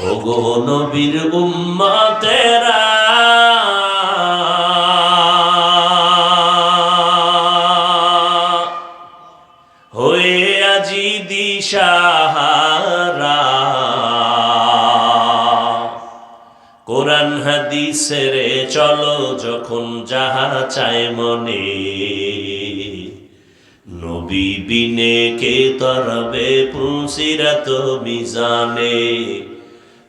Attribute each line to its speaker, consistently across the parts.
Speaker 1: ওগো নবীর উম্মতেরা। হয়ে আজি দিশাহারা। কোরআন হাদিসের চলো যখন যাহা চায় মনে। নবী বিনে কে তরবে পুলসিরাত মিজানে।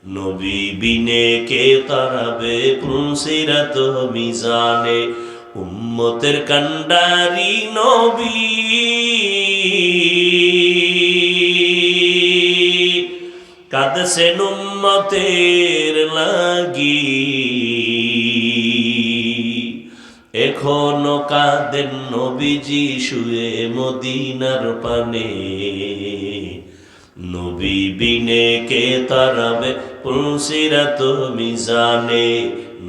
Speaker 1: নবী বিনে কে তরবে পুলসিরাত মিজানে, উম্মতের কান্ডারি নবী। কাদসেন উম্মতের লাগি। এখনও কাঁদেন নবীজি শুয়ে মদিনার পানে। নবী বিনে কে তারাবে পুলসিরাত মিজানে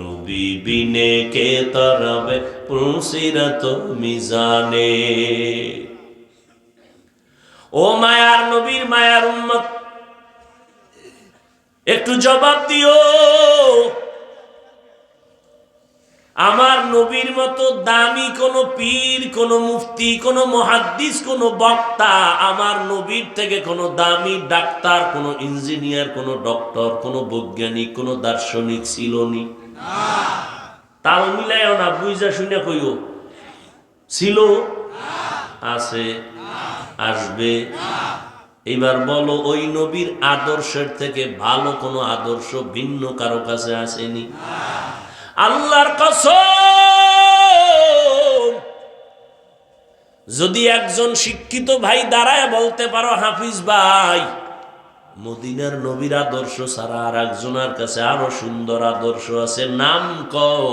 Speaker 1: নবী বিনে কে তরবে পুলসিরাত মিজানে ও মায়ার নবীর মায়ার উম্মত, একটু জবাব দিও। আমার নবীর মতো দামি কোন পীর, কোন মুফতি, কোন মহাদ্দিস, কোন বক্তা, আমার নবীর থেকে কোন দামি ডাক্তার, কোন ইঞ্জিনিয়ার, কোন ডক্টর, কোন বৈজ্ঞানিক, কোন দার্শনিক ছিল নি। তাল মিলাইও না, বুঝা শুনে কইও। ছিল? আছে। আসবে। এবার বলো, ওই নবীর আদর্শের থেকে ভালো কোনো আদর্শ ভিন্ন কারও কাছে আসেনি? আল্লাহর কসম। যদি একজন শিক্ষিত ভাই দাঁড়ায় বলতে পারো, হাফিজ ভাই, মদিনার নবীর আদর্শ ছাড়া আর একজনের কাছে আরও সুন্দর আদর্শ আছে, নাম কও।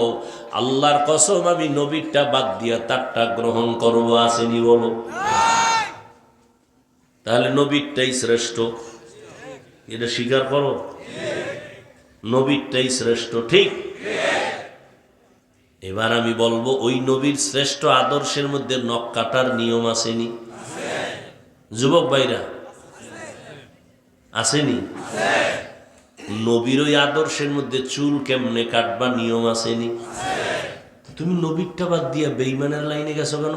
Speaker 1: আল্লাহর কসম, আমি নবীরটা বাদ দিয়া তারটা গ্রহণ করব, আসেনি বলো। তাহলে নবীরটাই শ্রেষ্ঠ। এটা স্বীকার করো? নবীরটাই শ্রেষ্ঠ, ঠিক? এবার আমি বলব ওই নবীর শ্রেষ্ঠ আদর্শের মধ্যে নখ কাটার নিয়ম আসেনি? যুবক ভাইরা আসেনি? নবীর ওই আদর্শের মধ্যে চুল কেমনে কাটবা নিয়ম আসেনি? তুমি নবীরটা বাদ দিয়া বেইমানের লাইনে গেছো কেন?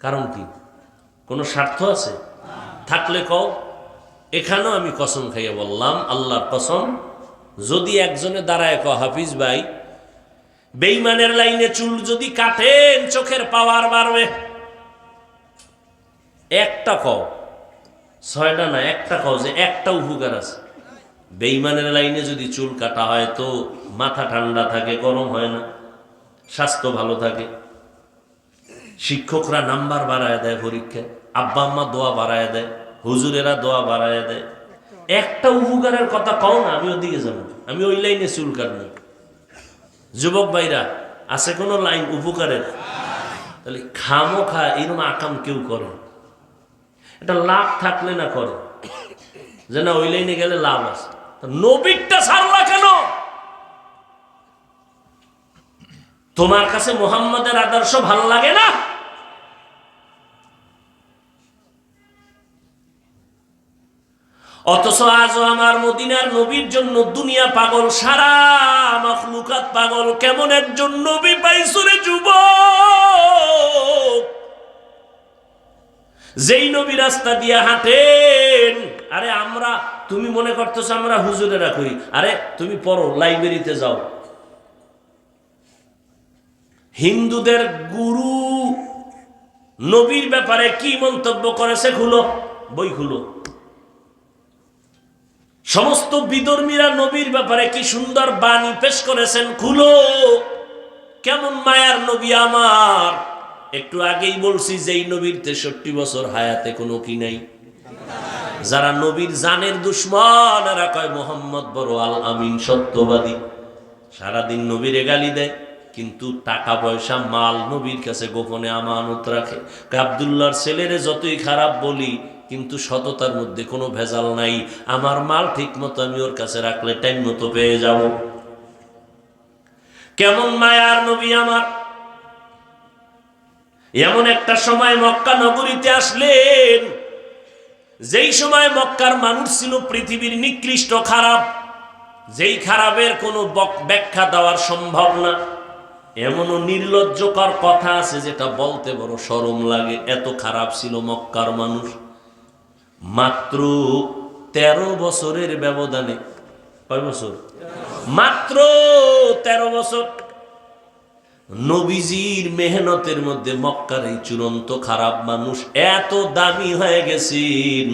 Speaker 1: কারণ কি? কোনো স্বার্থ আছে? থাকলে কও এখানেও আমি কসম খাইয়ে বললাম আল্লাহর কসম যদি একজনে দাঁড়ায় ক হাফিজ ভাই বেইমানের লাইনে চুল যদি কাটেন, চোখের পাওয়ার বাড়বে। একটা কও, ছয়টা না, একটা কও যে একটা উপকার আছে। বেইমানের লাইনে যদি চুল কাটা হয় তো মাথা ঠান্ডা থাকে, গরম হয় না, স্বাস্থ্য ভালো থাকে। শিক্ষকরা নাম্বার বাড়ায় দেয় পরীক্ষায়, আব্বা আম্মা দোয়া বাড়ায় দেয়, হুজুরেরা দোয়া বাড়ায় দেয়। একটা উপকারের কথা কও না, আমি ওদিকে যাব আমি ওই লাইনে চুল কাটবো। যুবক ভাইরা, আছে কোনো লাইন উপকারের? তাহলে খামো খা এরকম আকাম কেউ করে। এটা লাভ থাকলে না করে। যে না, ওই লাইনে গেলে লাভ আছে। নবীরটা সারলা কেন? তোমার কাছে মোহাম্মদের আদর্শ ভালো লাগে না? অথচ আজও আমার মদিনার নবীর জন্য দুনিয়া পাগল, সারা মখলুকাত পাগল, কেমন একজন নবী পাইছরে যুব যেই নবী রাস্তা দিয়ে হাঁটেন, আরে আমরা, তুমি মনে করতেছো আমরা হুজুরেরা করি আরে তুমি পড়ো, লাইব্রেরিতে যাও। হিন্দুদের গুরু নবীর ব্যাপারে কি মন্তব্য করেছে খুলো, বই খুলো। সমস্ত বিধর্মীরা নবীর ব্যাপারে কি সুন্দর বাণী পেশ করেছেন? খুলো। কেমন মায়ার নবী আমার? একটু আগেই বলছি যে এই নবীর তেষট্টি বছর হায়াতে কোনো কি নাই। যারা নবীর জানের দুশ্মন, এরা কয় মোহাম্মদ বড় আল আমিন, সত্যবাদী। সারাদিন নবীরে গালি দেয়, কিন্তু টাকা পয়সা, মাল নবীর কাছে গোপনে আমানত রাখে। আবদুল্লাহর ছেলেরে যতই খারাপ বলি কিন্তু সততার মধ্যে কোনো ভেজাল নাই। আমার মাল ঠিক মতো আমি ওর কাছে রাখলে টাইম মতো পেয়ে যাব। কেমন মায়ার নবী আমার। এমন একটা সময় মক্কা নগরীতে আসলেন, যেই সময় মক্কার মানুষ ছিল পৃথিবীর নিকৃষ্ট খারাপ, যেই খারাপের কোনো ব্যাখ্যা দেওয়ার সম্ভব না। এমনও নির্লজ্জকর কথা আছে যেটা বলতে বড় সরম লাগে। এত খারাপ ছিল মক্কার মানুষ। মাত্র তেরো বছরের ব্যবধানে, কয় বছর? মাত্র তেরো বছর। নবীজির মেহনতের মধ্যে মক্কার এই চূড়ান্ত খারাপ মানুষ এত দামি হয়ে গেছেন।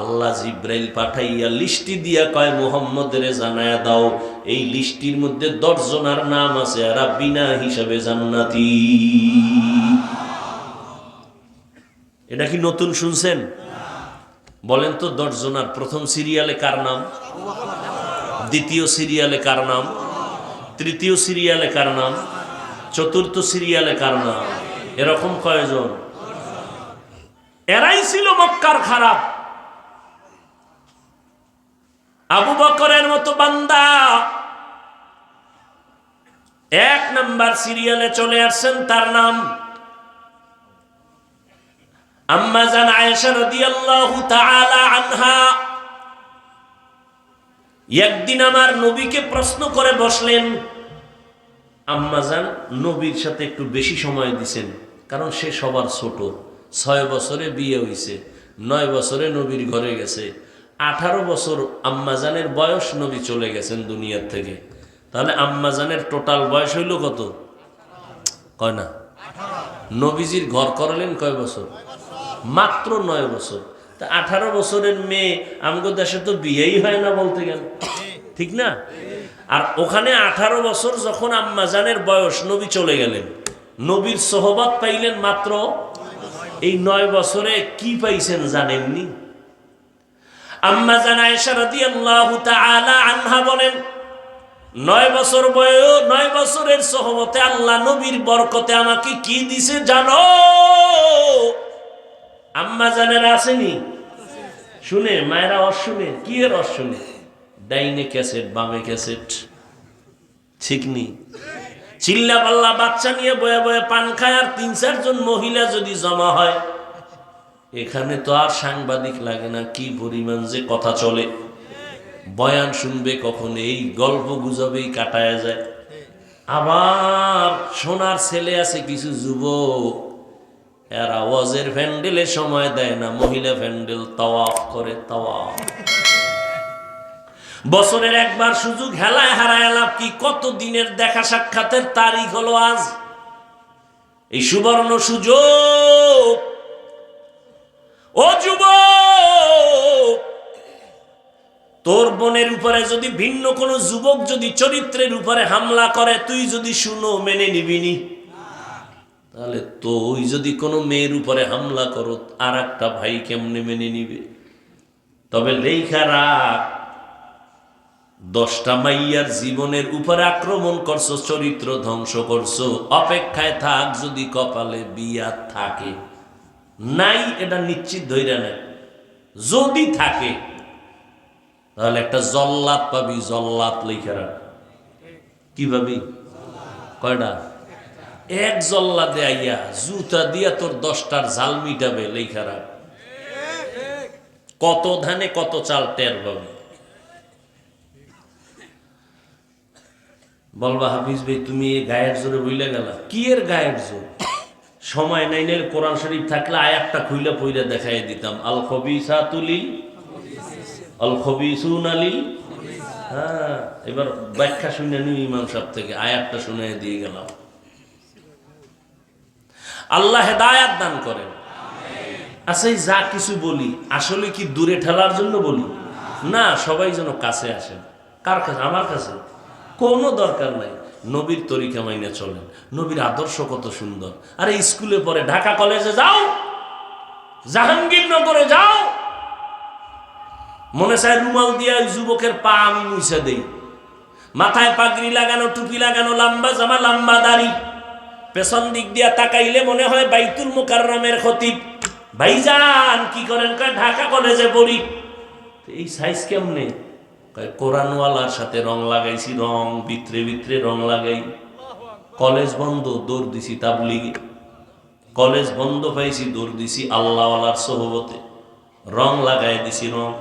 Speaker 1: আল্লাহ জিব্রাইল পাঠাইয়া লিস্টি দিয়া কয়, মোহাম্মদের জানায় দাও, এই লিস্টির মধ্যে দশজনার নাম আছে আর বিনা হিসাবে জান্নাতি। এটা কি নতুন শুনছেন? বলেন তো দশজনার প্রথম সিরিয়ালে কার নাম? দ্বিতীয় সিরিয়ালে কার নাম? তৃতীয় সিরিয়ালে কার নাম? চতুর্থ সিরিয়ালে কার নাম? এরকম কয়জন? এরাই ছিল মক্কার খারাপ। আবু বকরের মতো বান্দা। এক নাম্বার সিরিয়ালে চলে আসছেন, তার নাম আম্মাজান আয়েশা রাদিয়াল্লাহু তাআলা আনহা, একদিন আমার নবীকে প্রশ্ন করে বসলেন আম্মাজান নবীর সাথে একটু বেশি সময় দিছেন, কারণ সে সবার ছোট, ছয় বছরে বিয়ে হইছে, নয় বছরে নবীর ঘরে গেছে, আঠারো বছর আম্মাজানের বয়স নবী চলে গেছেন দুনিয়ার থেকে। তাহলে আম্মাজানের টোটাল বয়স হইল কত? কয় না? নবীজির ঘর করলেন কয় বছর? মাত্র নয় বছর। তা আঠারো বছরের মেয়ে আমগো দেশে তো বিয়েই হয় না বলতে গেল। ঠিক না? আর ওখানে আঠারো বছর যখন আম্মাজানের বয়স, নবী চলে গেলেন। নবীর সোহবত পাইলেন মাত্র এই নয় বছরে। কি পাইছেন জানেননি? আম্মা বলেন, নয় বছর বয়স, নয় বছরের আল্লাহ নবীর বরকতে আমাকে কি দিছে জানো? আম্মা জানের আসেনি? শুনে, মায়েরা অশুনে কি এর অশুনে ডাইনে ক্যাসেট, বামে ক্যাসেট, ঠিক নি চিল্লা পাল্লা বাচ্চা নিয়ে বয়ে বয়ে পান খায় আর তিন চারজন মহিলা যদি জমা হয়, এখানে তো আর সাংবাদিক লাগে না, কি পরিমাণ যে কথা চলে। বয়ান শুনবে কখন, এই গল্প গুজবেই কাটায় যায়। আবার সোনার ছেলে আছে, কিছু যুবক এরা ওয়াজের প্যান্ডেলে সময় দেয় না, মহিলা প্যান্ডেল তাওয়াফ করে তাওয়াফ। বছরের একবার সুযোগ হেলায় হারায় লাভ কি? কত দিনের দেখা সাক্ষাতের তারিখ হলো আজ? এই সুবর্ণ সুযোগ। ও যুব তোর বোনের উপরে যদি ভিন্ন কোনো যুবক যদি চরিত্রের উপরে হামলা করে, তুই যদি শুনো, মেনে নিবিনি। তাহলে তুই যদি কোনো মেয়ের উপরে হামলা করো আর একটা ভাই কেমনে মেনে নিবে? তবে লেখা রাখ, দশটা মাইয়ার জীবনের উপরে আক্রমণ করছ, চরিত্র ধ্বংস করছ, অপেক্ষায় থাক যদি কপালে বিয়া থাকে। নাই, এটা নিশ্চিত ধৈর্য নেয় যদি থাকে, তাহলে একটা জল্লাদ পাবি, জল্লাদ লেখা রাখ। কি পাবি কয়টা? এক জল্লাদে আইয়া জুতা দিয়া তোর দশটার জাল মিটাবে লেখা রাখ। কত ধানে কত চাল টের পাবে। বলবা, হাফিজ ভাই, তুমি গায়ের জোরে বইলে গেলা। কি এর গায়ের জোর? সময় নাই নেই কোরআন শরীফ থাকলে আয়াতটা খুইলে পইলে দেখাই দিতাম। আল খবিসা তুলি আল খবিসুন আলিল হ্যাঁ এবার ব্যাখ্যা শুনে নি ইমাম সাহেব থেকে, আয়াতটা শুনে দিয়ে গেলাম। আল্লাহ হেদায়াত দান করেন। আচ্ছা এই যা কিছু বলি, আসলে কি দূরে ঠেলার জন্য বলি? না, সবাই যেন কাছে আসেন। কার কাছে? আমার কাছে। কোনো দরকার নাই। নবীর তরিকা মাইনে চলেন। নবীর আদর্শ কত সুন্দর। আরে, স্কুলে পড়ে ঢাকা কলেজে যাও। জাহাঙ্গীরনগরে যাও। মনে চায় রুমাল দিয়া যুবকের পা আমি মুছে দেই। মাথায় পাগড়ি লাগানো, টুপি লাগানো, লম্বা জামা, লম্বা দাড়ি। পেছন দিক দিয়া তাকাইলে মনে হয় বাইতুল মুকাররমের খতিব। ভাইজান, কি করেন? ঢাকা কলেজে পড়ি। এই সাইজ কেমনে? কোরআনওয়ালার সাথে রং লাগাইছি, রং, ভিতরে ভিতরে রং লাগাই। কলেজ বন্ধ, দৌড় দিছি তাবলিগে। কলেজ বন্ধ পাইছি, দৌড় দিছি আল্লাহওয়ালার সহবতে। রং লাগাই দিছি রং।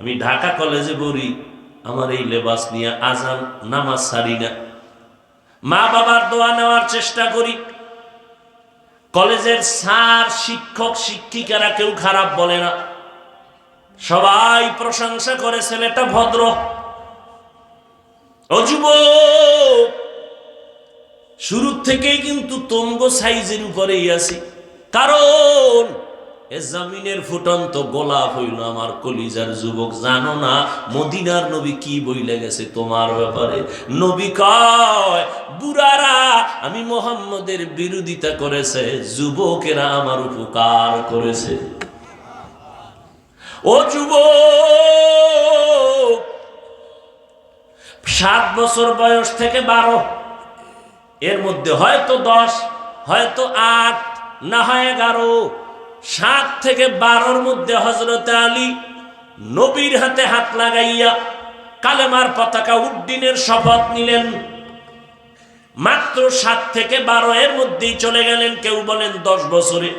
Speaker 1: আমি ঢাকা কলেজে পড়ি। আমার এই লেবাস নিয়ে আজান নামাজ সারি না। মা বাবার দোয়া নেওয়ার চেষ্টা করি। কলেজের স্যার, শিক্ষক, শিক্ষিকারা কেউ খারাপ বলে না। সবাই প্রশংসা করে, ছেলেটা ভদ্র। যুবক, শুরু থেকেই কিন্তু তঙ্গ সাইজের উপরেই আছি। কারণ এ জামিনের ফুটন্ত গোলাপ হইল আমার কলিজার যুবক। জানো না, মদিনার নবী কি তোমার ব্যাপারে? নবী কয়, বুড়ারা, আমি মোহাম্মদের বিরোধিতা করেছে, যুবকেরা আমার উপকার করেছে। ও যুবক, সাত বছর বয়স থেকে বারো, এর মধ্যে হয়তো দশ, হয়তো আট, না হয় এগারো সাত থেকে বারোর মধ্যে হজরত আলী নবীর হাতে হাত লাগাইয়া কালেমার পতাকা উড্ডিনের শপথ নিলেন। মাত্র সাত থেকে বারো এর মধ্যেই চলে গেলেন কেউ বলেন দশ বছরে,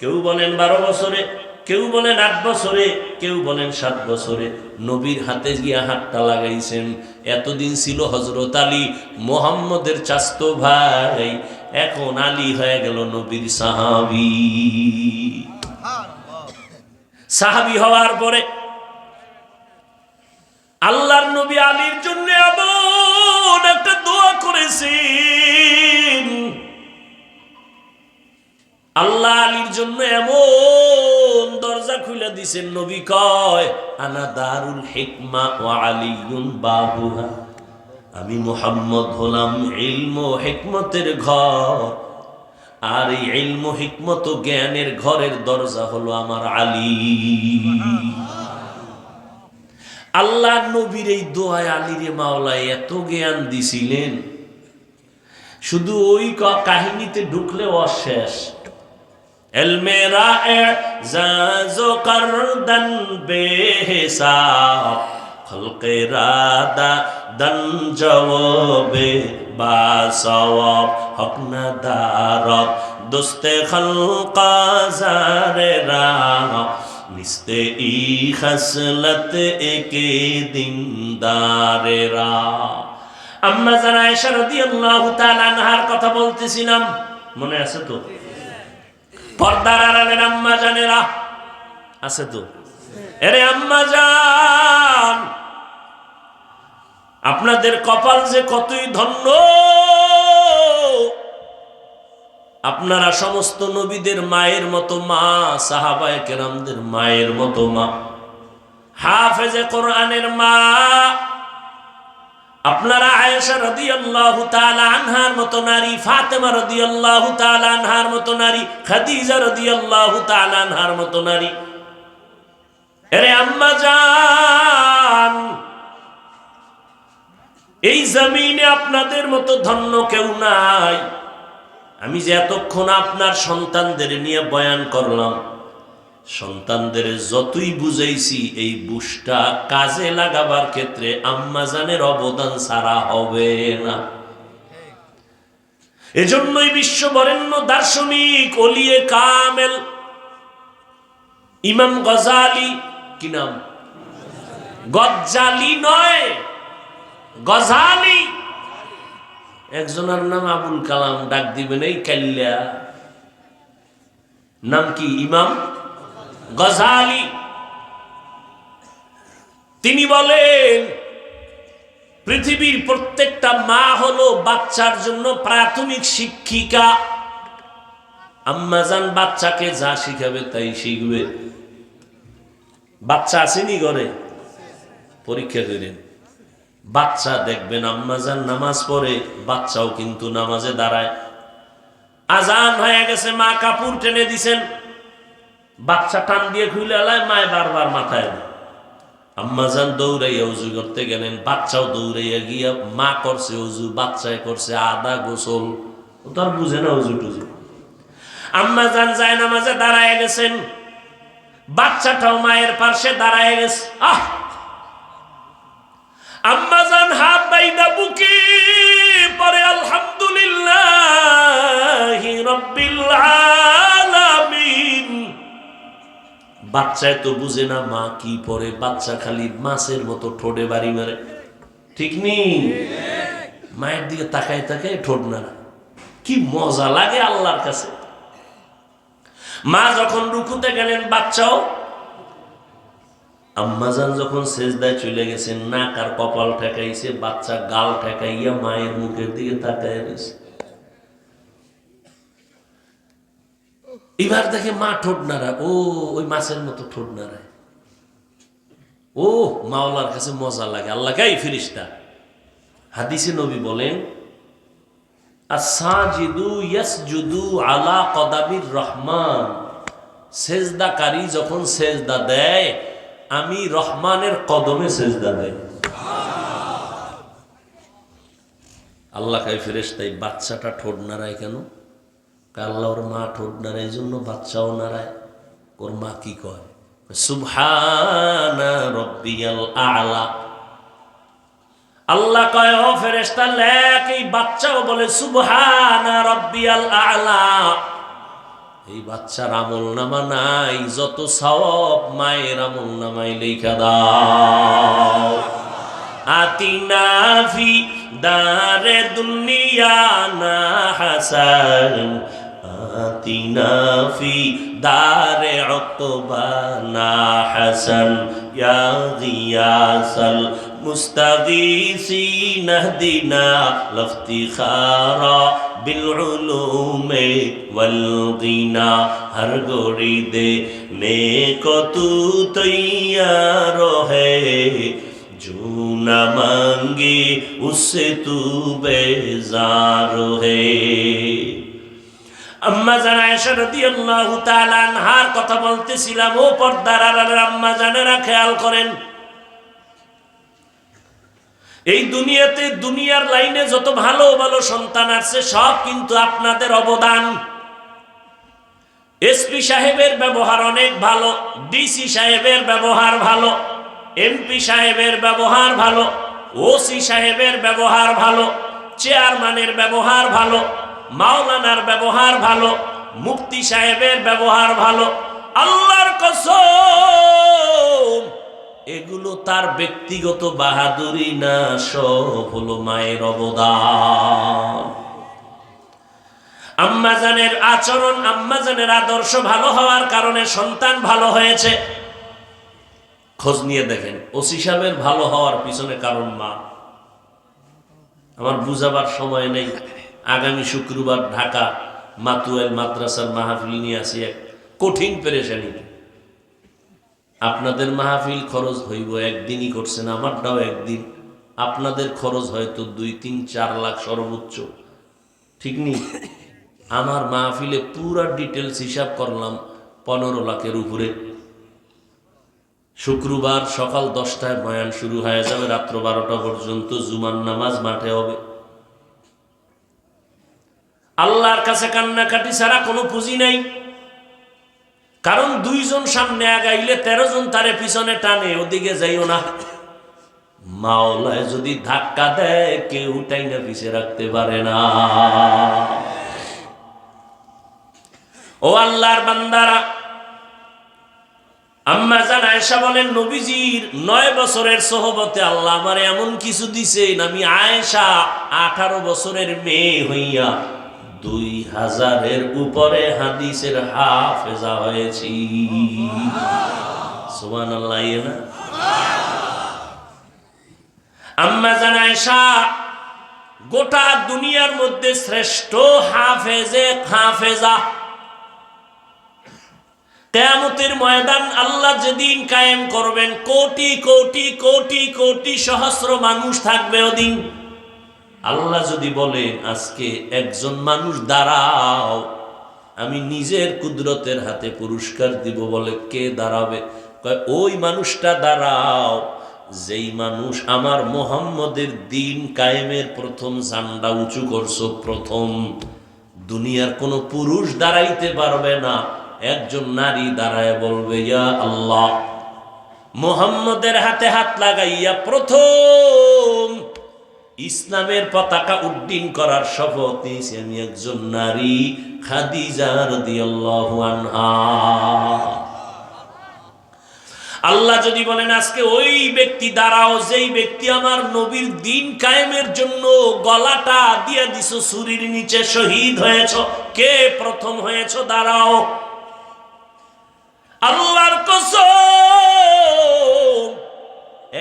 Speaker 1: কেউ বলেন বারো বছরে, কেউ বলেন আট বছরে, কেউ বলেন সাত বছরে। নবীর হাতে গিয়া হাতটা লাগাইছেন। এতদিন ছিল হজরত আলী মোহাম্মদের চাস্ত ভাই। এখন আলী হয়ে গেল নবীর সাহাবি। সাহাবি হওয়ার পরে আল্লাহর নবী আলীর জন্য এমন একটা দোয়া করেছেন। আল্লাহ আলীর জন্য এমন দরজা খুলে দিছেন নবী কয়, আনা দারুল হিকমা ও আলিউন বাবুহা। আমি মোহাম্মদ হলাম ইলম হিকমতের ঘর। আর এই ইলম হিকমত জ্ঞানের ঘরের দরজা হলো আমার আলী। আল্লাহ নবীর এই দোয়ায় আলীরে মাওলায় এত জ্ঞান দিছিলেন। শুধু ওই কাহিনীতে ঢুকলে অশেষ। এলমে খলকে রাদা দন জওবে বাসওয়াব হক না দারব দোস্তে খলকা জারে রাহ নিস্তে ই খসলত একে দিনদারে রাহ আম্মা জানা এসা রাদিয়াল্লাহু তাআলা আনহার কথা বলতেছিলাম, মনে আছে তো? পর্দার আড়ালের আম্মা জানেরা, আছে তো? এরে আম্মা জান, আপনাদের কপাল যে কতই ধন্য। আপনারা সমস্ত নবীদের মায়ের মতো মা, সাহাবায়ে কেরামদের মায়ের মতো মা। হাফেজে কোরআনের মা। আপনারা আয়েশা রাদিয়াল্লাহু তাআলা আনহার মতো নারী, ফাতেমা রাদিয়াল্লাহু তাআলা আনহার মতো নারী, খাদিজা রাদিয়াল্লাহু তাআলা আনহার মতো নারী। এরে আম্মা জান, এই জমিনে আপনাদের মতো ধন্য কেউ নাই। আমি যে এতক্ষণ আপনার সন্তানদের নিয়ে বয়ান করলাম, সন্তানদের যতই বুঝাইছি, এই বুঝটা কাজে লাগাবার ক্ষেত্রে আম্মাজানের অবদান ছাড়া হবে না। এজন্যই বিশ্ব বরেণ্য দার্শনিক অলিয়ে কামেল, ইমাম গজালি কি নাম? গজ্জালি নয়, গজালি। একজনের নাম আবুল কালাম, ডাক দিবেন, এই কাল্লা নাম কি, ইমাম? গজালি। তিনি বলেন, পৃথিবীর প্রত্যেকটা মা হলো বাচ্চার জন্য প্রাথমিক শিক্ষিকা। আম্মাজান বাচ্চাকে যা শিখাবে তাই শিখবে। বাচ্চা আসেনি ঘরে? পরীক্ষা করেন বাচ্চা দেখবেন আম্মাজান নামাজ পড়ে, বাচ্চাও কিন্তু নামাজে দাঁড়ায়। আজান হয়ে গেছে, মা কাপড় টেনে দিছেন। বাচ্চা টান দিয়ে খুলে আলায়, মায় বারবার মাথায় আম্মাজান দৌড়াইয়া উজু করতে গেলেন, বাচ্চাও দৌড়াইয়া গিয়া মা করছে উজু বাচ্চায় করছে আদা, গোসল। ও তো আর বুঝে না উজু টুজু। আম্মাজান যায় নামাজে দাঁড়ায় গেছেন। বাচ্চাটাও মায়ের পাশে দাঁড়ায় গেছে। আহ! আম্মাজান হাত বাইদা বুকে পরে আলহামদুলিল্লাহ রব্বিল আলামিন। বাচ্চায় তো বুঝে না মা কি পরে বাচ্চা খালি মাছের মতো ঠোঁটে বাড়ি মারে। ঠিক নেই মায়ের দিকে তাকায় তাকায় ঠোঁট নাড়া। কি মজা লাগে আল্লাহর কাছে। মা যখন রুকুতে গেলেন, বাচ্চাও আম্মাজান যখন সেজদায় চলে গেছেন, নাক আর কপাল ঠেকাইছে, বাচ্চা গাল ঠেকাইয়া মায়ের মুখের দিকে তাকায় রয়েছে। এবার দেখে মা ঠোঁট নাড়ায়, ও, ওই মাছের মতো ঠোঁট নাড়ায়। ও মাওলার কাছে মজা লাগে, আল্লাহ গাই ফিরিস্তা? হাদিসে নবী বলেন আসাজিদু ইয়াসজুদু আলা কদাবির রহমান। সেজদাকারী যখন সেজদা দেয়, আমি রহমানের কদমে সেজদা দেয় আল্লাহ কাই ফেরেশতাই, বাচ্চাটা ঠোঁট নাড়ায় কেন? আল্লাহ ওর মা ঠোঁট নাড়ায়, এই জন্য বাচ্চাও নাড়ায়। ওর মা কি কয়, সুবহানা রব্বিয়াল আলা। আল্লাহ কয়, ও ফেরেশতা লেখ এই বাচ্চাও বলে, সুবহানা রব্বিয়াল আলা। এই বাচ্চার আমল নামা নাই, যত সওয়াব মায়ের আমল নামাই লেখা দাও। আতিনা ফি দারে দুনিয়া না হাসান। আতিনা ফি দারে উকবা না হাসান। ইয়া গিয়াসাল مستغيثين اهدنا لافتخارا بالعلوم والغنى ہر گوری دے نیک تو تیار ہے جو نہ مانگی اس سے تو بیزار ہے আম্মা জানা আয়েশা রাদিয়াল্লাহু তাআলা আনহার কথা বলতেছিলাম ও পর্দার আড়ালের আম্মা জানেরা খেয়াল করেন এই দুনিয়াতে দুনিয়ার লাইনে যত ভালো ভালো সন্তান আছে, সব কিন্তু আপনাদের অবদান। এসপি সাহেবের ব্যবহার অনেক ভালো ডিসি সাহেবের ব্যবহার ভালো এমপি সাহেবের ব্যবহার ভালো ওসি সাহেবের ব্যবহার ভালো, চেয়ারম্যানের ব্যবহার ভালো, মাওলানার ব্যবহার ভালো মুক্তি সাহেবের ব্যবহার ভালো। আল্লাহর কসম এগুলো তার ব্যক্তিগত বাহাদুরি না, সব হলো মায়ের অবদান। আম্মাজানের আচরণ, আম্মাজানের আদর্শ ভালো হওয়ার কারণে সন্তান ভালো হয়েছে। খোঁজ নিয়ে দেখেন, ওসি সাহেবের ভালো হওয়ার পিছনে কারণ মা। আমার বুঝাবার সময় নেই। আগামী শুক্রবার ঢাকা মাতুয়েল মাদ্রাসার মাহফিল নিয়ে আসি এক কঠিন পেরেশানি আপনাদের মাহফিল খরচ হইব একদিনই করছেন আমারটাও একদিন। আপনাদের খরচ হয়তো দুই, তিন, চার লাখ সর্বোচ্চ। ঠিক নেই আমার মাহফিলে পুরা ডিটেলস হিসাব করলাম পনেরো লাখের উপরে। শুক্রবার সকাল দশটায় বয়ান শুরু হয়ে যাবে, রাত্র বারোটা পর্যন্ত জুমার নামাজ মাঠে হবে। আল্লাহর কাছে কান্নাকাটি ছাড়া কোনো পুঁজি নাই। কারণ দুইজন সামনে আগাইলে তেরো জন তারে পিছনে টানে, ওদিকে যাইও না। মাওলায় যদি ধাক্কা দেয়, কেউ টাইনা পিছে রাখতে পারে না। ও আল্লাহর বান্দারা, আম্মা জান আয়েশা বলেন, নবীজির নয় বছরের সহবতে আল্লাহ আমার এমন কিছু দিছেন, আমি আয়েশা আঠারো বছরের মেয়ে হইয়া দুই হাজারের উপরে হাদিসের হাফেজা হয়েছি। সুবান আল্লাহ ইয়ে না? আম্মা জান আয়েশা, গোটা দুনিয়ার মধ্যে শ্রেষ্ঠ হাফেজে হাফেজা। কেয়ামতের ময়দান আল্লাহ যেদিন কায়েম করবেন, কোটি কোটি কোটি কোটি সহস্র মানুষ থাকবে ওদিন। আল্লাহ যদি বলেন, আজকে একজন মানুষ দাঁড়াও, আমি নিজের কুদরতের হাতে পুরস্কার দিব বলে কে দাঁড়াবে? ওই মানুষটা দাঁড়াও, যেই মানুষ আমার মোহাম্মদের দিন কায়েমের প্রথম ঝান্ডা উঁচু করছ, প্রথম। দুনিয়ার কোনো পুরুষ দাঁড়াইতে পারবে না, একজন নারী দাঁড়ায় বলবে, ইয়া আল্লাহ, মোহাম্মদের হাতে হাত লাগাইয়া প্রথম ইসলামের পতাকা উড্ডীন করার শপথ নিয়েছি আমি একজন নারী, খাদিজা রাদিয়াল্লাহু আনহা। আল্লাহ যদি বলেন, আজকে ওই ব্যক্তি দাঁড়াও, যেই ব্যক্তি আমার নবীর দিন কায়েমের জন্য গলাটা দিয়ে দিছ, ছুরির নিচে শহীদ হয়েছ, কে প্রথম হয়েছ, দাঁড়াও। আল্লাহর কসম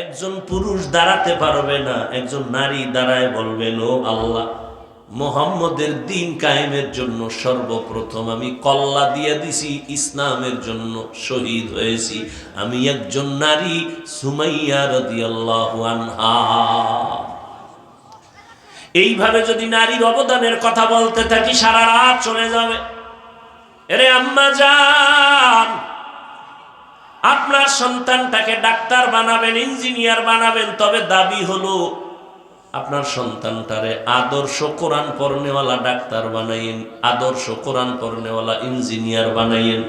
Speaker 1: একজন পুরুষ দাঁড়াতে পারবে না, একজন নারী দাঁড়ায় বলবেন ও আল্লাহ, মোহাম্মদের দিন কায়েমের জন্য সর্বপ্রথম আমি কল্লা দিয়ে দিছি, ইসলামের জন্য শহীদ হয়েছি। আমি একজন নারী, সুমাইয়া রাদিয়াল্লাহু আনহা। এইভাবে যদি নারীর অবদানের কথা বলতে থাকি, সারা রাত চলে যাবে। এরে আম্মা যান আপনার সন্তানটাকে ডাক্তার বানাবেন, ইঞ্জিনিয়ার বানাবেন, তবে দাবি হলো আপনার সন্তানটারে আদর্শ কোরআন পড়নেওয়ালা ডাক্তার বানাইয়েন, আদর্শ কোরআন পড়নেওয়ালা ইঞ্জিনিয়ার বানাইয়েন।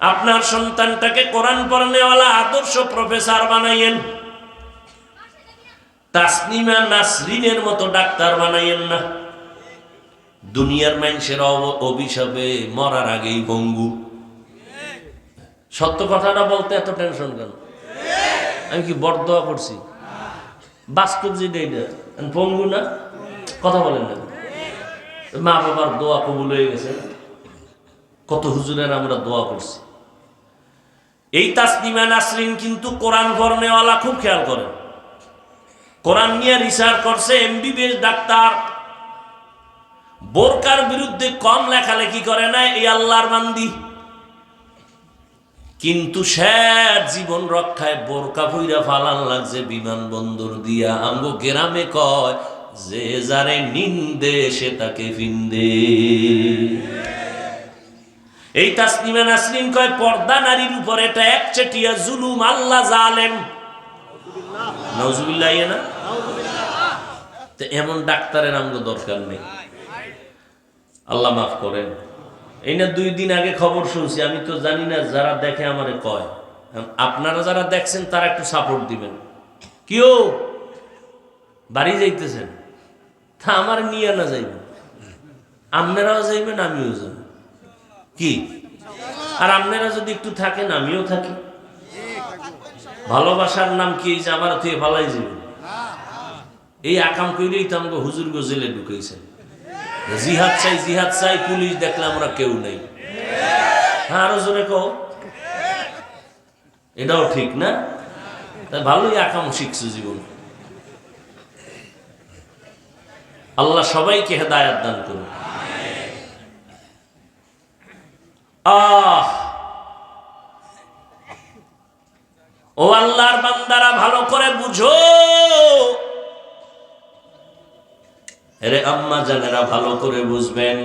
Speaker 1: আপনার সন্তানটাকে কোরআন পড়নেওয়ালা আদর্শ প্রফেসর বানাইয়েন। তাসনিমা নাসরিনের মতো ডাক্তার বানাইয়েন না। দুনিয়ার মানুষের অভিশাপে মরার আগেই ভঙ্গু সত্য কথাটা বলতে এত টেনশন কেন? আমি কি বরদোয়া করছি? বাস্তব যেটা এটা। পঙ্গু না? কথা বলেন না। মা বাবার দোয়া কবুল হয়ে গেছে। কত হুজুরের আমরা দোয়া করছি। এই তাসনিমা নাসরিন কিন্তু কোরআন পড়নেওয়ালা খুব খেয়াল করেন। কোরআন নিয়ে রিসার্চ করছে এমবিবিএস ডাক্তার। বোরকার বিরুদ্ধে কম লেখালেখি করে না এই আল্লাহর মান্দি কিন্তু স্যার, জীবন রক্ষায় বোরকা ভইরা ফালান লাগছে বিমানবন্দর দিয়া। আঙ্গো গ্রামে কয়, যে যারে নিন্দে, সে তাকে ফিন্দে। এই তাসনিমা নাসরিন কয়, পর্দা নারীর উপর এটা একচেটিয়া জুলুম, আল্লাহ জালেম। নজুবিল্লাহ না? তো এমন ডাক্তারের আমগো দরকার নেই। আল্লাহ মাফ করেন। এই না দুই দিন আগে খবর শুনছি, আমি তো জানি না যারা দেখে আমারে কয়। আপনারা যারা দেখছেন, তারা একটু সাপোর্ট দিবেন। কিও? বাড়ি যাইতেছেন? তা আমার নিয়ে না যাইবেন। আপনারাও যাইবেন, আমিও যাব কি? আর আপনারা যদি একটু থাকেন, আমিও থাকি। ভালোবাসার নাম কি? আমার তুই ভালাই যাবেন এই আকাম কইলেই তো আমাকে হুজুর জেলে ঢুকেছেন জিহাদ চাই জিহাদ চাই, পুলিশ দেখলে আমরা কেউ নেই। হ্যাঁ আরও জোরে কও। এটাও ঠিক না? তাই ভালোই আকাম শিখছো জীবন। আল্লাহ সবাইকে হেদায়াত দান করুন। আহ! ও আল্লাহর বান্দারা ভালো করে বুঝো। এরে আম্মা জানেরা ভালো করে বুঝবেন।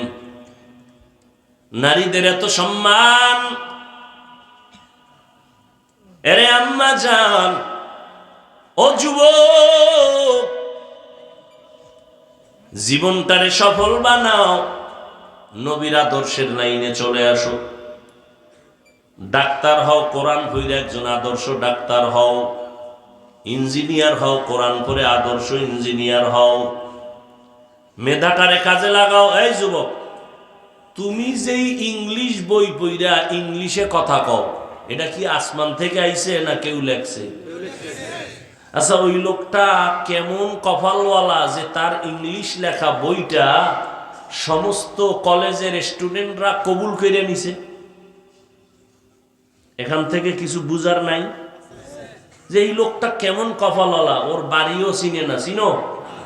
Speaker 1: নারীদের এত সম্মান। এরে আম্মা জান, ও যুব জীবনটারে সফল বানাও। নবীর আদর্শের লাইনে চলে আসো। ডাক্তার হও, কোরআন পড়ে একজন আদর্শ ডাক্তার হও। ইঞ্জিনিয়ার হও, কোরআন করে আদর্শ ইঞ্জিনিয়ার হও। মেধাটারে কাজে লাগাও। এই যুবক, তুমি যেই ইংলিশ বই পইরা ইংলিশে কথা কও, এটা কি আসমান থেকে আইছে না কেউ লেখছে? আচ্ছা ওই লোকটা কেমন কপালওয়ালা যে তার ইংলিশ লেখা বইটা সমস্ত কলেজের স্টুডেন্টরা কবুল করে নিছে? এখান থেকে কিছু বুঝার নাই? যে এই লোকটা কেমন কপালওয়ালা, ওর বাড়িও চিনে না, চিনো?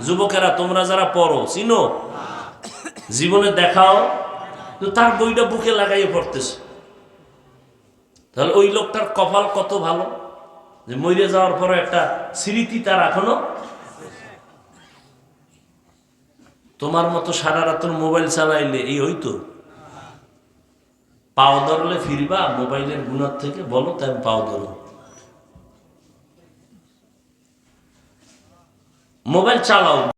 Speaker 1: যুবকেরা, তোমরা যারা পড়ো, চিনো? জীবনে দেখাও তার বইটা বুকে লাগাইয়ে পড়তেছে। তাহলে ওই লোকটার কপাল কত ভালো? যে মরে যাওয়ার পরে একটা স্মৃতি তার এখনও? তোমার মতো সারা রাত্র মোবাইল চালাইলে এই হইতো? পাও ধরলে ফিরবা, মোবাইলের গুণার থেকে বলো, তাই পাও ধরো মোবাইল চালাও।